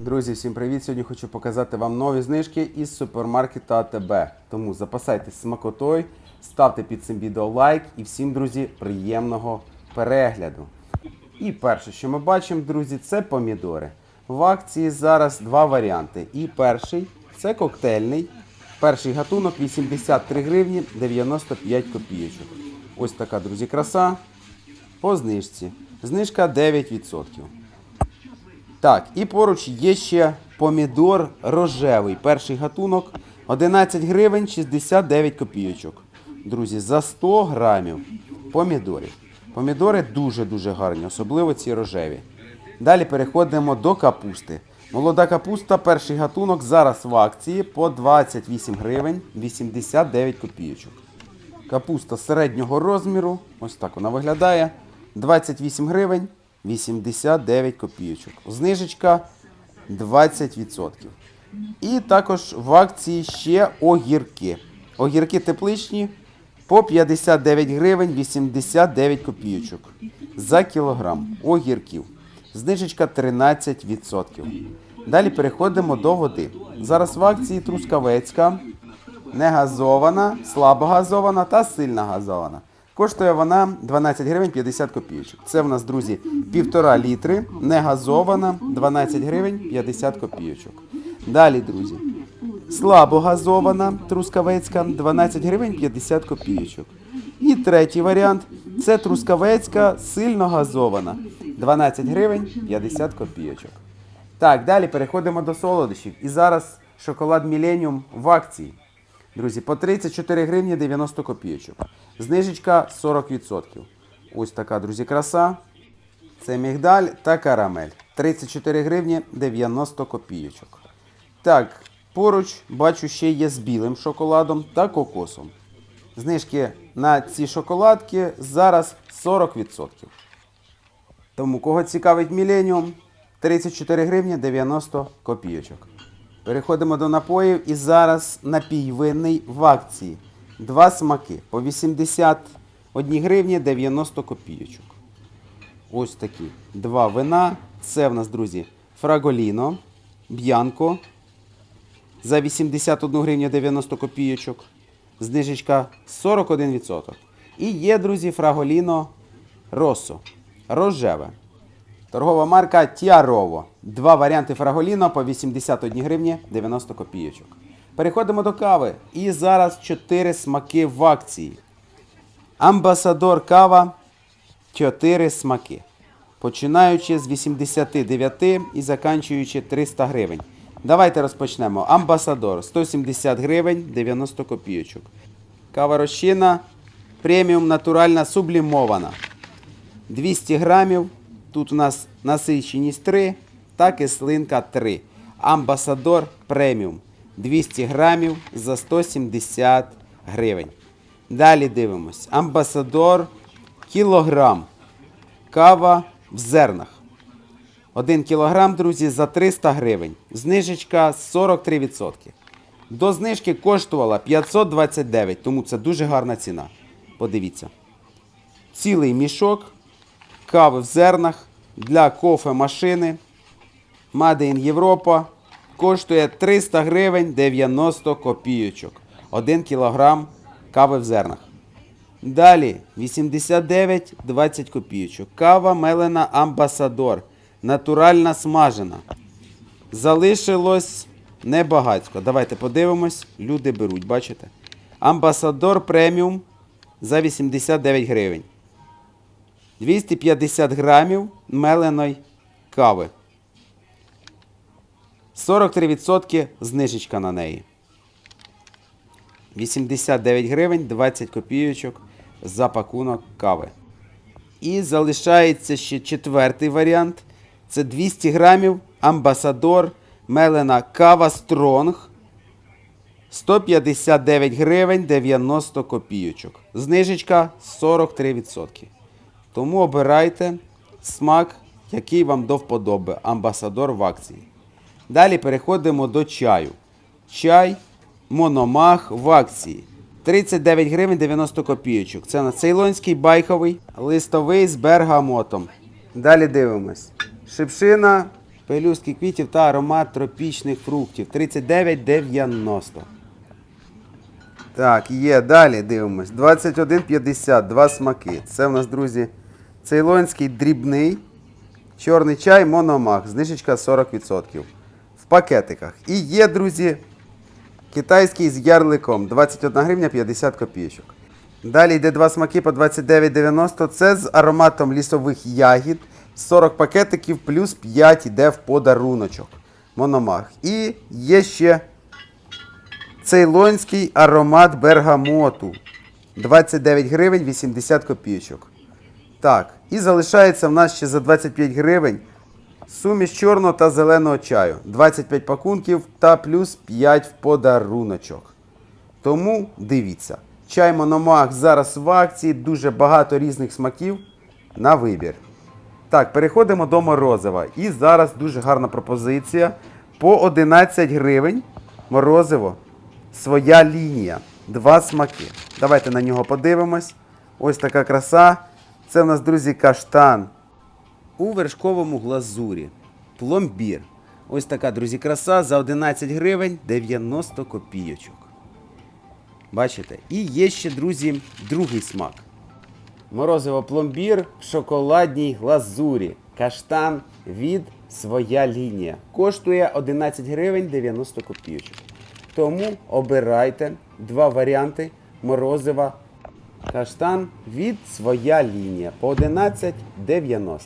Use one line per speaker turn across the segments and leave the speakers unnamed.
Друзі, всім привіт! Сьогодні хочу показати вам нові знижки із супермаркету АТБ. Тому запасайтесь смакотою, ставте під цим відео лайк і всім, друзі, приємного перегляду. І перше, що ми бачимо, друзі, це помідори. В акції зараз два варіанти. І перший це коктейльний. Перший гатунок 83 гривні 95 копійочок. Ось така, друзі, краса. По знижці. Знижка 9%. Так, і поруч є ще помідор рожевий. Перший гатунок 11 гривень 69 копійочок. Друзі, за 100 грамів помідорів. Помідори дуже-дуже гарні, особливо ці рожеві. Далі переходимо до капусти. Молода капуста, перший гатунок зараз в акції по 28 гривень 89 копійочок. Капуста середнього розміру, ось так вона виглядає. 28 гривень 89 копійочок. Знижечка 20%. І також в акції ще огірки. Огірки тепличні по 59 гривень 89 копійочок за кілограм огірків. Знижечка 13%. Далі переходимо до води. Зараз в акції трускавецька, негазована, слабогазована та сильно газована. Коштує вона 12 гривень 50 копійочок. Це в нас, друзі, півтора літри, негазована, 12 гривень 50 копійочок. Далі, друзі, слабогазована трускавецька, 12 гривень 50 копійочок. І третій варіант це трускавецька сильно газована, 12 гривень 50 копійочок. Так, далі переходимо до солодощів. І зараз шоколад Millennium в акції. Друзі, по 34 гривні 90 копійочок. Знижечка 40%. Ось така, друзі, краса. Це мігдаль та карамель. 34 гривні 90 копійочок. Так, поруч бачу ще є з білим шоколадом та кокосом. Знижки на ці шоколадки зараз 40%. Тому кого цікавить Міленіум, 34 гривні 90 копійочок. Переходимо до напоїв і зараз напій винний в акції. Два смаки по 81 гривні 90 копійочок. Ось такі два вина. Це в нас, друзі, Фраголіно, Б'янко за 81 гривню 90 копійочок. Знижечка 41%. І є, друзі, Фраголіно Росо. Рожеве. Торгова марка Тіарово. Два варіанти Фраголіно по 81 гривні 90 копійочок. Переходимо до кави. І зараз 4 смаки в акції. Амбасадор кава 4 смаки. Починаючи з 89 і заканчуючи 300 гривень. Давайте розпочнемо. Амбасадор 170 гривень 90 копійочок. Кава розчина преміум натуральна сублімована. 200 грамів. Тут у нас насиченість 3 та кислинка 3. Амбасадор преміум 200 грамів за 170 гривень. Далі дивимось. Амбасадор кілограм. Кава в зернах. 1 кілограм, друзі, за 300 гривень. Знижечка 43%. До знижки коштувала 529, тому це дуже гарна ціна. Подивіться. Цілий мішок кави в зернах для кофемашини Made in Європа коштує 300 гривень 90 копійочок. 1 кілограм кави в зернах. Далі 89,20 копійочок. Кава мелена Амбасадор. Натуральна смажена. Залишилось небагатько. Давайте подивимось. Люди беруть, бачите? Амбасадор преміум за 89 гривень. 250 грамів меленої кави. 43% знижечка на неї. 89 гривень 20 копійочок за пакунок кави. І залишається ще четвертий варіант. Це 200 грамів амбасадор мелена кава Стронг. 159 гривень 90 копійочок. Знижечка 43%. Тому обирайте смак, який вам до вподоби. Амбасадор в акції. Далі переходимо до чаю. Чай Мономах в акції. 39 гривень 90 копійочок. Це на цейлонський байковий листовий з бергамотом. Далі дивимось. Шипшина Пелюстки квітів та аромат тропічних фруктів. 39,90. Так, є. Далі дивимось. 21,50. Два смаки. Це в нас, друзі, цейлонський дрібний. Чорний чай Мономах. Знижечка 40%. В пакетиках. І є, друзі, китайський з ярликом. 21 гривня 50 копійочок. Далі йде два смаки по 29,90. Це з ароматом лісових ягід. 40 пакетиків плюс 5 йде в подаруночок. Мономах. І є ще цейлонський аромат бергамоту. 29 гривень 80 копійочок. Так, і залишається в нас ще за 25 гривень суміш чорного та зеленого чаю. 25 пакунків та плюс 5 в подаруночок. Тому дивіться. Чай Мономах зараз в акції, дуже багато різних смаків на вибір. Так, переходимо до морозива. І зараз дуже гарна пропозиція. По 11 гривень морозиво. Своя лінія. Два смаки. Давайте на нього подивимось. Ось така краса. Це в нас, друзі, каштан. У вершковому глазурі. Пломбір. Ось така, друзі, краса за 11 гривень 90 копійочок. Бачите? І є ще, друзі, другий смак. Морозиво пломбір в шоколадній глазурі. Каштан від своя лінія. Коштує 11 гривень 90 копійочок. Тому обирайте два варіанти морозива каштан від своя лінія по 11,90.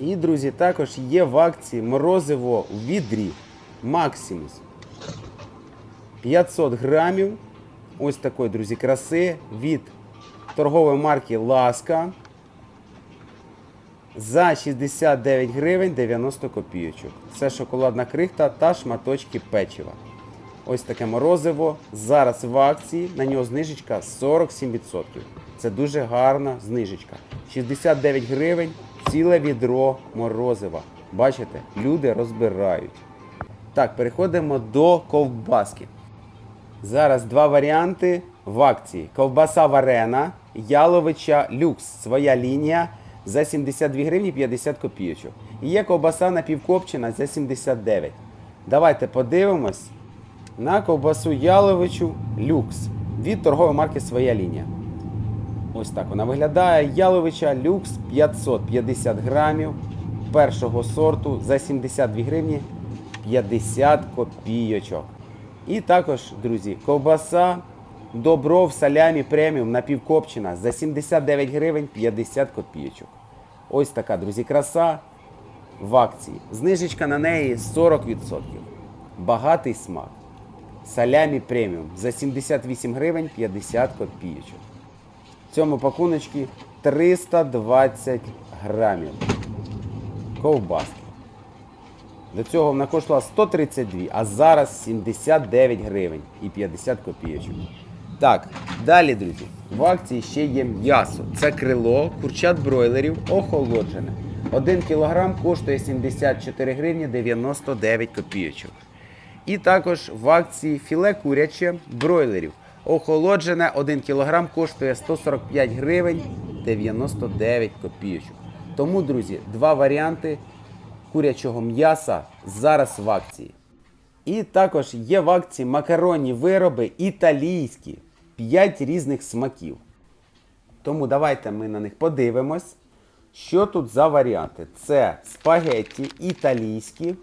І, друзі, також є в акції морозиво в відрі Максимус. 500 грамів. Ось такої, друзі, краси від торгової марки Ласка за 69 гривень 90 копійочок. Це шоколадна крихта та шматочки печива. Ось таке морозиво. Зараз в акції. На нього знижечка 47%. Це дуже гарна знижечка. 69 гривень ціле відро морозива. Бачите, люди розбирають. Так, переходимо до ковбаски. Зараз два варіанти в акції. Ковбаса варена, яловича люкс. Своя лінія за 72 гривні 50 копійочок. І є ковбаса напівкопчена за 79. Давайте подивимось на ковбасу яловичу люкс від торгової марки Своя лінія. Ось так вона виглядає. Яловича люкс 550 грамів першого сорту за 72 гривні 50 копійочок. І також, друзі, ковбаса Добров салямі преміум напівкопчена за 79 гривень 50 копійочок. Ось така, друзі, краса в акції. Знижечка на неї 40%. Багатий смак. Салямі преміум за 78 гривень 50 копійочок. В цьому пакуночці 320 грамів ковбаски. До цього вона коштувала 132, а зараз 79 гривень і 50 копійочок. Так, далі, друзі, в акції ще є м'ясо. Це крило, курчат бройлерів, охолоджене. 1 кілограм коштує 74 гривні 99 копійочок. І також в акції філе куряче бройлерів. Охолоджене 1 кг коштує 145 гривень 99 копійочок. Тому, друзі, два варіанти курячого м'яса зараз в акції. І також є в акції макаронні вироби італійські. 5 різних смаків. Тому давайте ми на них подивимось. Що тут за варіанти? Це спагетті італійські.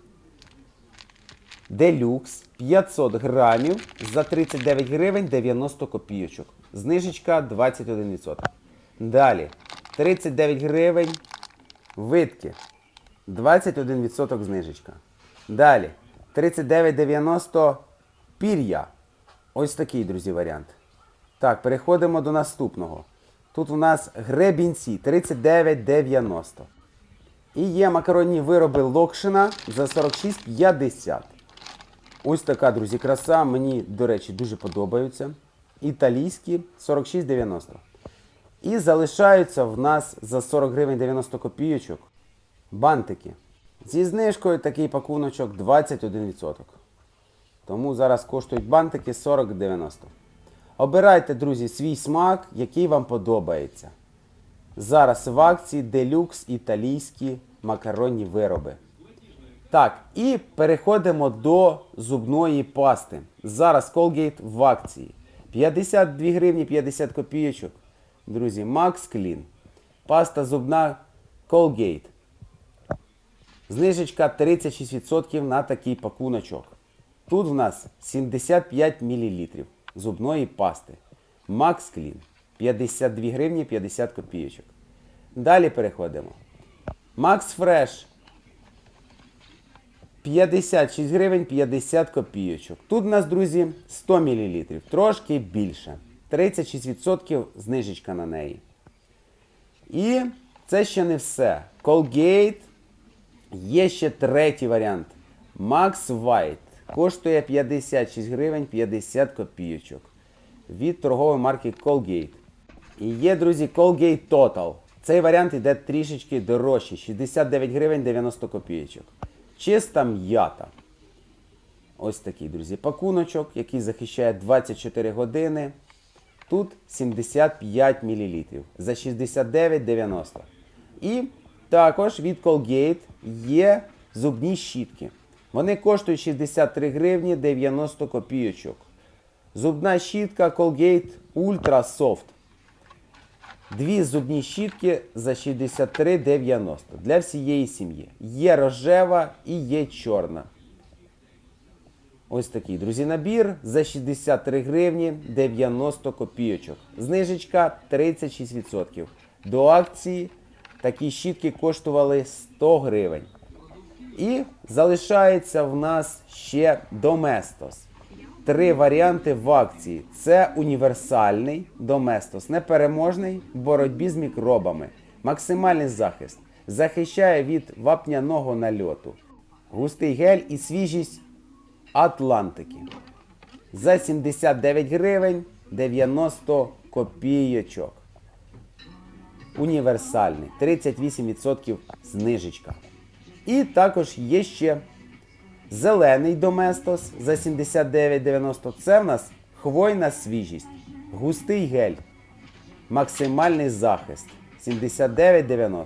Делюкс 500 грамів за 39 гривень 90 копійочок. Знижечка 21%. Далі 39 гривень витки. 21% знижечка. Далі 39,90 пір'я. Ось такий, друзі, варіант. Так, переходимо до наступного. Тут у нас гребінці 39,90. І є макаронні вироби Локшина за 46,50. Ось така, друзі, краса. Мені, до речі, дуже подобаються. Італійські 46,90. І залишаються в нас за 40 гривень 90 копійочок бантики. Зі знижкою такий пакуночок 21%. Тому зараз коштують бантики 40,90. Обирайте, друзі, свій смак, який вам подобається. Зараз в акції делюкс італійські макаронні вироби. Так, і переходимо до зубної пасти. Зараз Colgate в акції. 52 гривні 50 копійочок. Друзі, Max Clean. Паста зубна Colgate. Знижечка 36% на такий пакуночок. Тут в нас 75 мл зубної пасти. Max Clean 52 гривні 50 копійочок. Далі переходимо. Max Fresh 56 гривень 50 копійочок. Тут у нас, друзі, 100 мл, трошки більше. 36% знижечка на неї. І це ще не все. Colgate Є ще третій варіант. Max White. Коштує 56 гривень 50 копійочок. Від торгової марки Colgate. І є, друзі, Colgate Total. Цей варіант йде трішечки дорожче. 69 гривень 90 копійочок. Чиста м'ята. Ось такий, друзі, пакуночок, який захищає 24 години. Тут 75 мл за 69,90. І також від Colgate є зубні щітки. Вони коштують 63 гривні 90 копійочок. Зубна щітка Colgate Ultra Soft. Дві зубні щітки за 63,90 для всієї сім'ї. Є рожева і є чорна. Ось такий, друзі, набір за 63 гривні 90 копійочок. Знижечка 36%. До акції такі щітки коштували 100 гривень. І залишається в нас ще Domestos. Три варіанти в акції. Це універсальний Domestos, непереможний в боротьбі з мікробами. Максимальний захист. Захищає від вапняного нальоту. Густий гель і свіжість Атлантики. За 79 гривень 90 копійочок. Універсальний. 38% знижечка. І також є ще зелений Доместос за 79,90. Це в нас хвойна свіжість, густий гель, максимальний захист 79,90.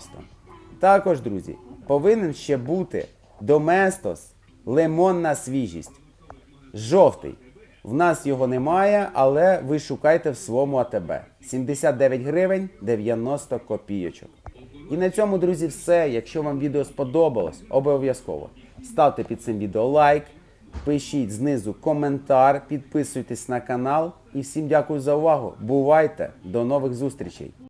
Також, друзі, повинен ще бути Доместос лимонна свіжість. Жовтий. В нас його немає, але ви шукайте в своєму АТБ. 79 гривень 90 копійочок. І на цьому, друзі, все. Якщо вам відео сподобалось, обов'язково ставте під цим відео лайк, пишіть знизу коментар, підписуйтесь на канал. І всім дякую за увагу. Бувайте! До нових зустрічей!